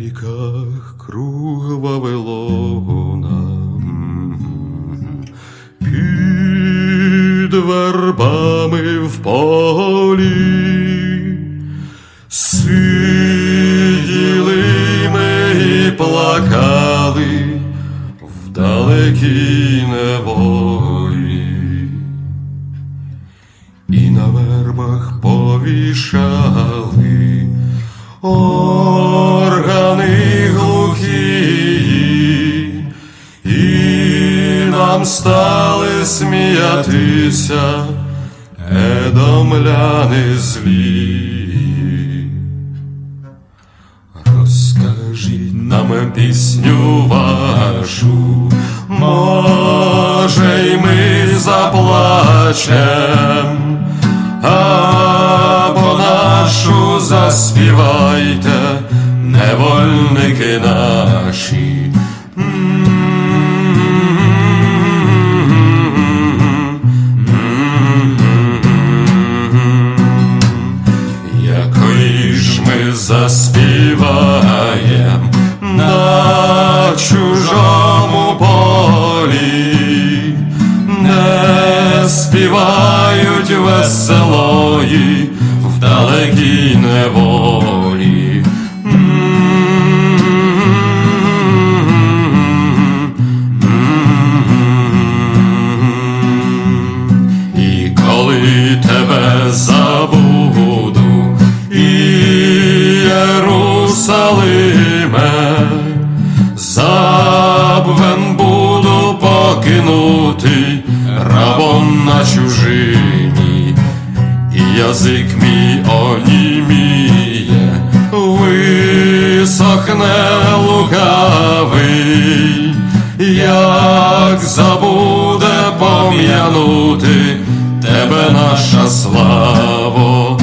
ріках круг Вавилона, під вербами в полі, сиділи ми і плакали в далекій неволі. І на вербах повішали органи глухі, і нам стали сміятися едомляни злі. Розкажіть нам пісню вашу, може, й ми заплачем, або нашу заспівайте, невольники наші. Якої ж ми заспіваєм на чужому полі, не співають веселої в далекій неволі. Тебе забуду, Єрусалиме, забвен буду покинутий рабом на чужині, і язик мій оніміє, висохне лукавий, наша славо.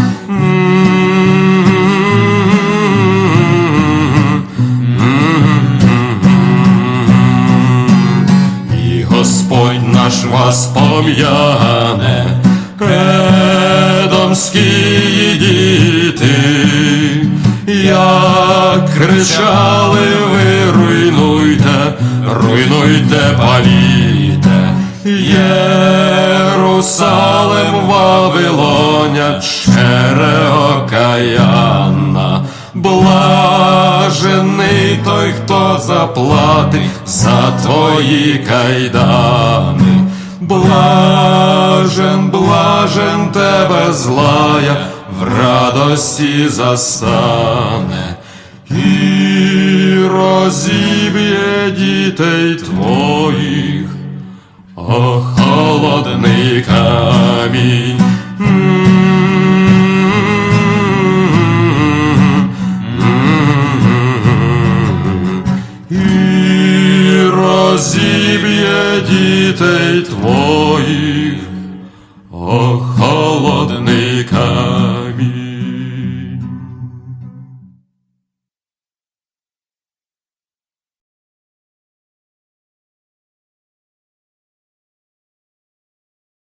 І Господь наш вас пом'яне, едомські діти, як кричали ви руйнуйте, руйнуйте, паліте, Єрусалим, Вавилоня, череокаянна, блажений той, хто заплатить за твої кайдани. Блажен, блажен тебе злая, в радості застане. І розіб'є дітей твоїх, о холодний камінь. І розіб'є дітей твоїх, о холодний камінь.